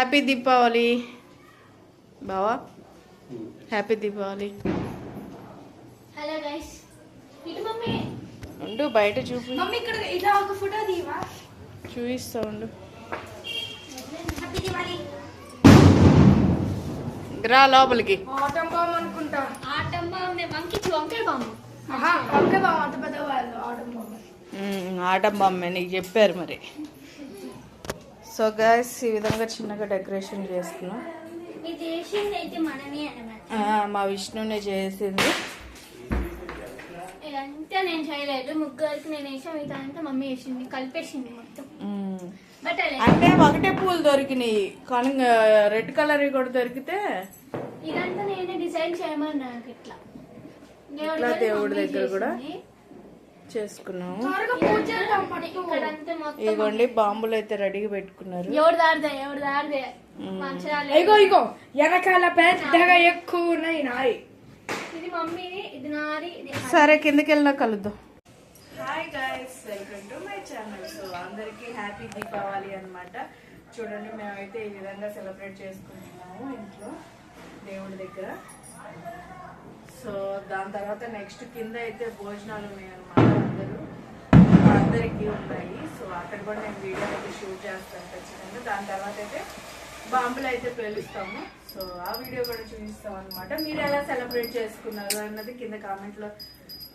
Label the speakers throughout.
Speaker 1: Happy Deepavali బావా happy Deepavali
Speaker 2: hello guys ఇటు mummy
Speaker 1: ఉండు బయట చూపి.
Speaker 2: మమ్మీ ఇక్కడ ఇలా ఒక ఫోటో తీవా
Speaker 1: చూపిస్తా ఉండు.
Speaker 2: హ్యాపీ
Speaker 1: రా లోపలికి.
Speaker 3: ఆటం బాంబు అనుకుంటా.
Speaker 2: ఆటం బాంబు వంకి వంకాయ బాంబు.
Speaker 3: ఆహా వంకాయ బాంబు అంత పెద్ద వాళ్ళు ఆటం బాంబు.
Speaker 1: మ్మ్, ఆటం బొమ్మే నీకు చెప్పారు మరి. సో గాయస్ ఈ విధంగా చిన్నగా డెకరేషన్ చేసుకున్నాం
Speaker 2: ఇది చేసింది అయితే మనమే అన్నమాట
Speaker 1: ఆ, మా విష్ణునే చేసింది.
Speaker 2: ఇదంతా నేను చేయలేదు. ముగ్గురికి నేను వేసాం ఇదంతా మమ్మీ వేసింది కలిపేసింది మొత్తం.
Speaker 1: అంటే ఒకటే పూలు దొరికినాయి. కానీ రెడ్ కలర్ కూడా దొరికితే
Speaker 2: ఇదంతా నేనే డిజైన్ చేయమని నాకు ఇట్లా.
Speaker 1: దేవుడి దగ్గర కూడా. చేసుకున్నాము ఇదిగోండి బాంబులు అయితే రెడీగా పెట్టుకున్నారు.
Speaker 3: ఇగో ఇగో వెనకాల పెద్దగా ఎక్కువ ఉన్నాయి నాయి.
Speaker 2: ఇది మమ్మీది ఇది నాది ఇది
Speaker 1: సరే కిందకి వెళ్ళినా కలుద్దాం. Hi guys welcome to my channel so అందరికీ హ్యాపీ దీపావళి అన్నమాట. చూడండి మేమైతే ఈ విధంగా సెలబ్రేట్ చేసుకుంటున్నాము ఇంట్లో దేవుడి దగ్గర. సో దాని తర్వాత నెక్స్ట్ కింద అయితే భోజనాలు ఉన్నాయి అనమాట అందరికీ ఉన్నాయి సో అక్కడ కూడా నేను వీడియో అయితే షూట్ చేస్తాను ఖచ్చితంగా. దాని తర్వాత అయితే బాంబులు అయితే పేలుస్తాము. సో ఆ వీడియో కూడా చూపిస్తాం అనమాట మీరు ఎలా సెలబ్రేట్ చేసుకున్నారు అన్నది కింద కామెంట్లో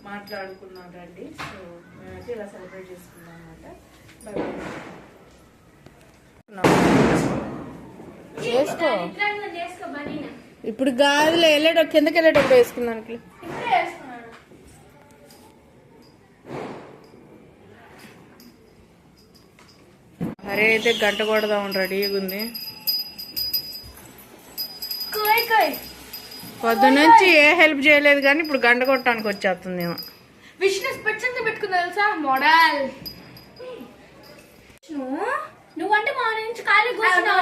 Speaker 1: మాట్లాడుకున్నాం రండి సో మేమైతే ఇలా సెలబ్రేట్ చేసుకున్నాం అనమాట చేసుకో. ఇప్పుడు గాలిలో వెళ్ళేటప్పుడు కిందకి వెళ్ళేటప్పుడు వేసుకున్నానికి అరే అయితే గంట కొడదాం రెడీగా ఉంది.
Speaker 2: కోయ్ కోయ్.
Speaker 1: పొద్దునుంచి ఏ హెల్ప్ చేయలేదు కానీ ఇప్పుడు గంట కొట్టడానికి వచ్చేస్తుందేమో.
Speaker 3: విష్ణు స్పెట్స్ ఎంత పెట్టుకున్నా తెలుసా? మోడల్.
Speaker 2: నువ్వంటే మార్నింగ్ నుంచి ఖాళీ కూర్చున్నావు.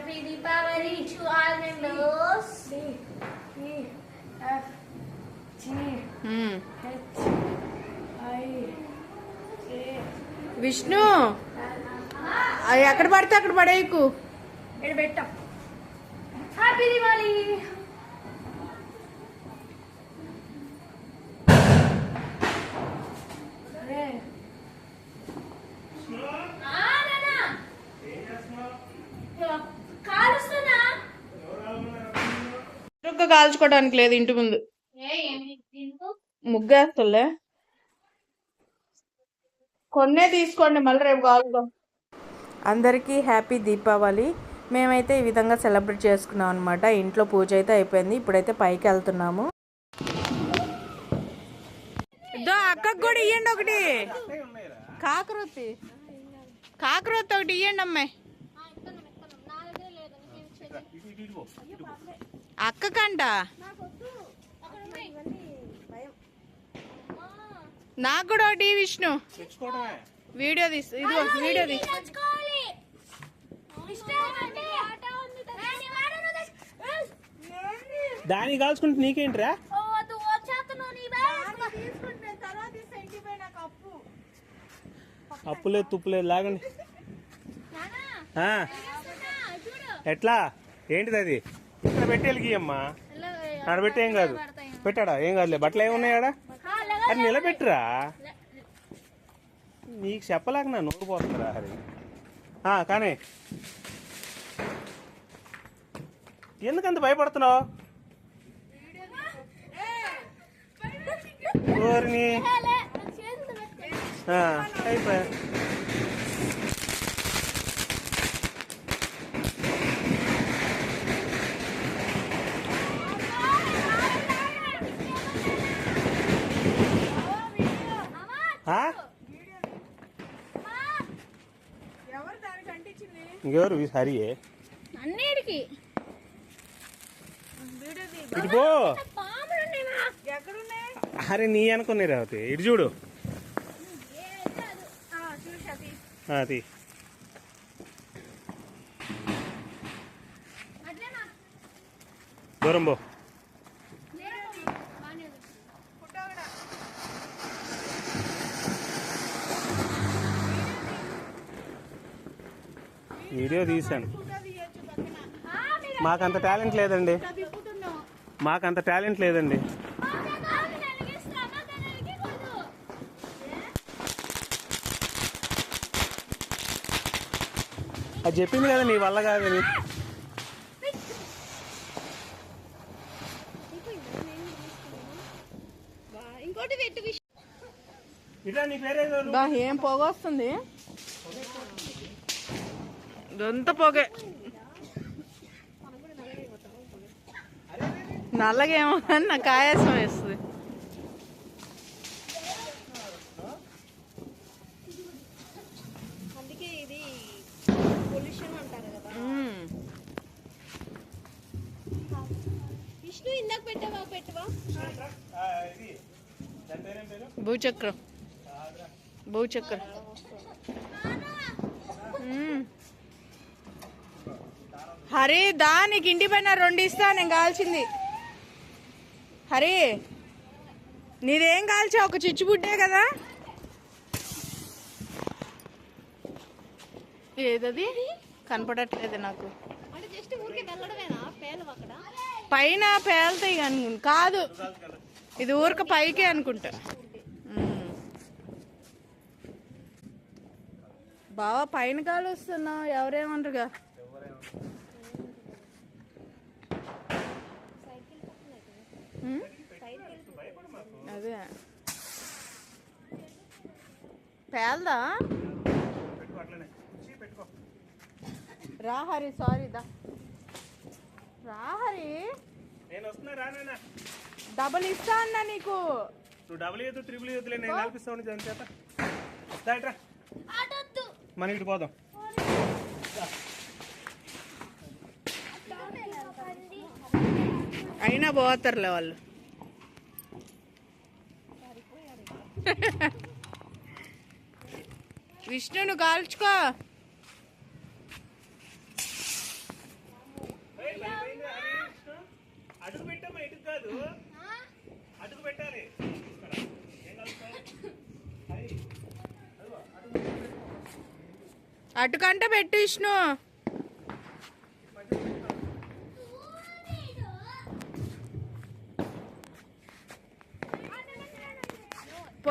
Speaker 4: విష్ణు!
Speaker 1: అది ఎక్కడ పడితే అక్కడ పడేయకు.
Speaker 3: ఇక్కడ పెట్టాం. హ్యాపీ దివాళీ అరే.
Speaker 2: కాలుస్తున్నా.
Speaker 1: చుక్క కాల్చుకోవడానికి లేదు ఇంటి ముందు. ముగ్గేస్తలే కొన్నే తీసుకోండి మళ్ళీ రేపు కాల్చుదాం అందరికీ హ్యాపీ దీపావళి. మేమైతే ఈ విధంగా సెలబ్రేట్ చేసుకున్నాం అనమాట ఇంట్లో పూజ అయితే అయిపోయింది. ఇప్పుడైతే పైకి వెళ్తున్నాము. అక్కకు కూడా ఇయ్యండి ఒకటి. కాకరొత్తి కాకరొత్తి ఒకటి ఇయ్యండి అమ్మాయి. అక్కకంట. నాకు కూడా ఒకటి విష్ణు. వీడియో తీసు ఇదిగో వీడియో తీసు.
Speaker 2: దాన్ని
Speaker 4: కాల్చుకుంటే నీకేంట్రా? అప్పులేదు తుప్పులేదు లాగండి.
Speaker 2: నానా
Speaker 4: ఆ,
Speaker 2: చూడు.
Speaker 4: ఎట్లా? ఏంటిది అది? ఇక్కడ పెట్టి వెలిగియమ్మా ఆడ పెట్టి ఏం కాదు పెట్టాడా? ఏం కాదులే. బట్టలు ఏమున్నాయాడా అది నిలబెట్టురా. నీకు చెప్పలేక నా నోరు పోతుందిరా హరి. కానీ. ఎందుకంత భయపడుతున్నావు? అయిపోయా. ఇంకెవరు?
Speaker 2: అన్నిటికి.
Speaker 1: ఎక్కడున్నాయి?
Speaker 4: అరే నీ అనుకునే రావతి ఇటు చూడు.
Speaker 1: ఆ, చూసా తీ.
Speaker 4: ఆ, తీ
Speaker 2: అట్లేనా?
Speaker 4: దూరం పో
Speaker 2: లేదమ్మా. బాగానే ఉంది.
Speaker 1: ఫోటో కూడా.
Speaker 4: వీడియో తీశాను మాకంత టాలెంట్ లేదండి. మాకంత టాలెంట్ లేదండి. అది చెప్పింది కదా నీ వల్ల కాదని
Speaker 1: ఇంకోటి పెట్టు విష్
Speaker 4: ఇట్లా నీ పేరేదో
Speaker 1: బా ఏం పొగ వస్తుంది దొంత పొగే. నల్లగేమో అని నాకు ఆయాసం వేస్తుంది.
Speaker 2: అందుకే ఇది పొల్యూషన్ అంటారు కదా.
Speaker 1: మ్మ్.
Speaker 2: విష్ణు ఇందాక పెట్టవా పెట్టవా?
Speaker 1: భూచక్రం. భూచక్రం. హరి దా నీకు ఇంటి పైన రెండు ఇస్తా నేను కాల్చింది. హరి నీదేం కాల్చా ఒక చిచ్చుబుడ్డే కదా? ఏదది? కనపడట్లేదు నాకు. పైన పేలుతాయి కానీ కాదు. ఇది ఊరక పైకే అనుకుంటా. బావా పైన కాలు వస్తున్నావు ఎవరేమంటారుగా? అదే. పేలదా? రా హరి సారీ దా. రా హరి.
Speaker 4: నేను వస్తున్నా రానైనా
Speaker 1: డబల్ ఇస్తా అన్నా నీకు.
Speaker 4: నువ్వు డబుల్ ఇవ్వద్దు త్రిబుల్ ఇవ్వద్దులే నేను కల్పిస్తాను దాని చేత. దాట్రా.
Speaker 2: ఆటొద్దు.
Speaker 4: మనం ఇటు పోదాం.
Speaker 1: అయినా పోతారులే వాళ్ళు. విష్ణు నువ్వు కాల్చుకో
Speaker 4: అడుగు పెట్టమ్మా ఇటుకు కాదు. అడుగు పెట్టాలి. ఏం కలుపుతావు? అది, అదిగో, అడుగు. పెట్టు.
Speaker 1: అటుకంటే పెట్టు విష్ణు.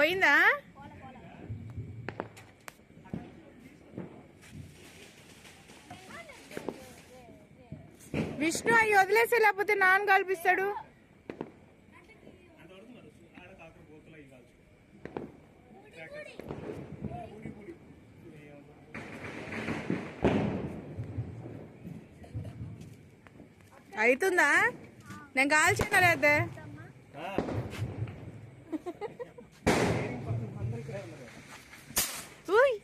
Speaker 1: పోయిందా? విష్ణు అవి వదిలేసి లేకపోతే నాన్న కల్పిస్తాడు. అవుతుందా? నేను కాల్చాను లేదా
Speaker 4: ఆ.
Speaker 1: ఉయ్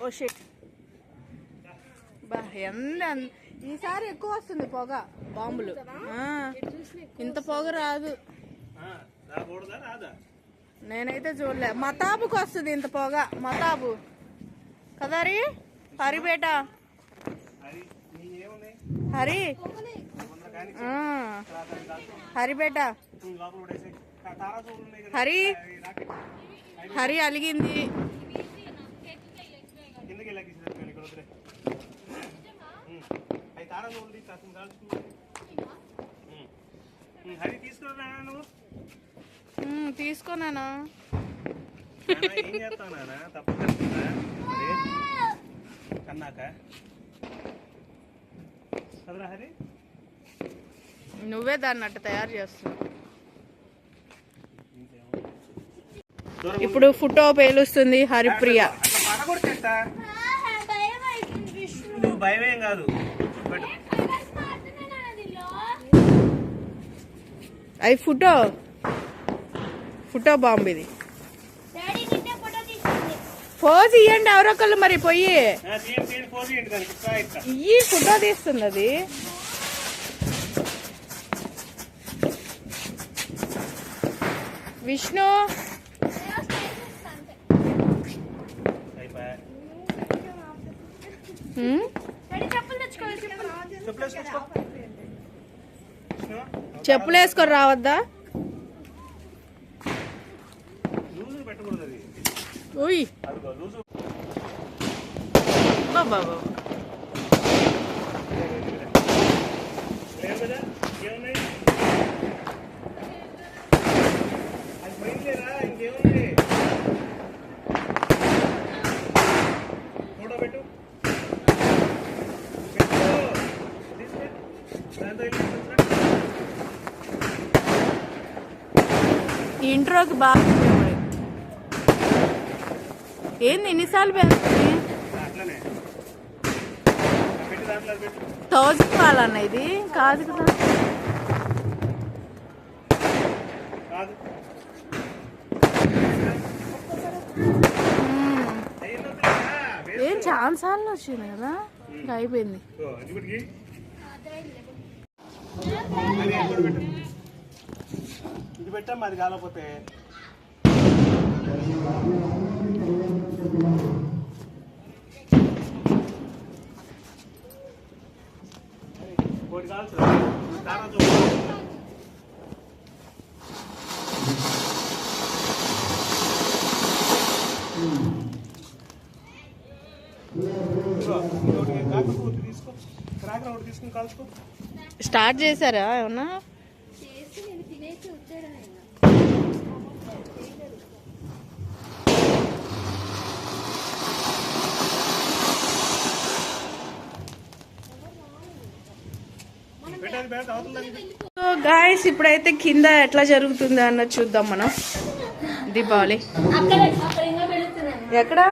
Speaker 1: ఓ షిట్ బా ఎంత ఈసారి ఎక్కువ వస్తుంది పొగ బాంబులు. ఆ, ఇంత పొగ రాదు.
Speaker 4: ఆ, రాకూడదా రాదా?
Speaker 1: నేనైతే చూడలే. మతాబుకి వస్తుంది ఇంత పొగ మతాబు కదరి
Speaker 4: అది నీ ఏమున్నాయి
Speaker 1: హరి
Speaker 4: వంద
Speaker 1: హరి హరి అలిగింది.
Speaker 4: కిందకి నువ్వే దాన్ని వదిలే తయారు అవి చూడండి కాస్త కాల్చుకో ఉమ్. ఉమ్, హరి తీసుకురా నువ్వు
Speaker 1: ఉమ్, తీసుకోనానా
Speaker 4: నాన్న, ఏం చేస్తావు నాన్న తప్పు కలుపుతుందా మరి? కన్నాక చదరా హరి
Speaker 1: నువ్వే దాన్ని అట్ట తయారు చేస్తున్నావు
Speaker 4: దూరం
Speaker 1: ఇప్పుడు ఫోటో పేలుస్తుంది హరిప్రియ.
Speaker 4: భయమేం కాదు.
Speaker 1: అది ఫోటో. ఫోటో బాంబు ఇది. పోజ్ ఇయ్యండి ఎవరొకళ్ళు మరి
Speaker 4: ఇట్లా
Speaker 1: ఇయ్యి ఫోటో తీస్తుంది అది. విష్ణు
Speaker 4: అయిపోయా
Speaker 1: హ్మ్?
Speaker 2: చెప్పులు తెచ్చుకోవాలి చెప్పులు
Speaker 4: చెప్పులు వేసుకో
Speaker 1: చెప్పులు వేసుకొని రావద్దా?
Speaker 4: లూజు
Speaker 1: ఉయ్. బాబా
Speaker 4: ఇంకేమున్నాయి ఇంకేముంది ఫోటో పెట్టు పెట్టు తీసుకెళ్ళు. దాంతో వెళ్ళి తీసుకురా.
Speaker 1: ఈ ఇంట్రోకి బాగా ఏంది ఎన్నిసార్లు పెంచుతుంది థౌజండ్ వాళ్ళన్న ఇది? కాదు కదా. ఏం చాలా సార్లు వచ్చింది కదా? ఇంకా అయిపోయింది
Speaker 4: ఇప్పటికి అది ఎక్కడ పెట్టు ఇది పెట్టాం అది కాకపోతే ఒకటి కాల్చు తారా చూపు ఒకటి తీసుకో. క్రాకర్ ఒకటి తీసుకుని కాల్చుకో.
Speaker 1: స్టార్ట్ చేశారా ఏమన్నా? సో గాయస్ ఇప్పుడైతే కింద ఎట్లా జరుగుతుంది అన్నది చూద్దాం మనం. దీపావళి. ఎక్కడ?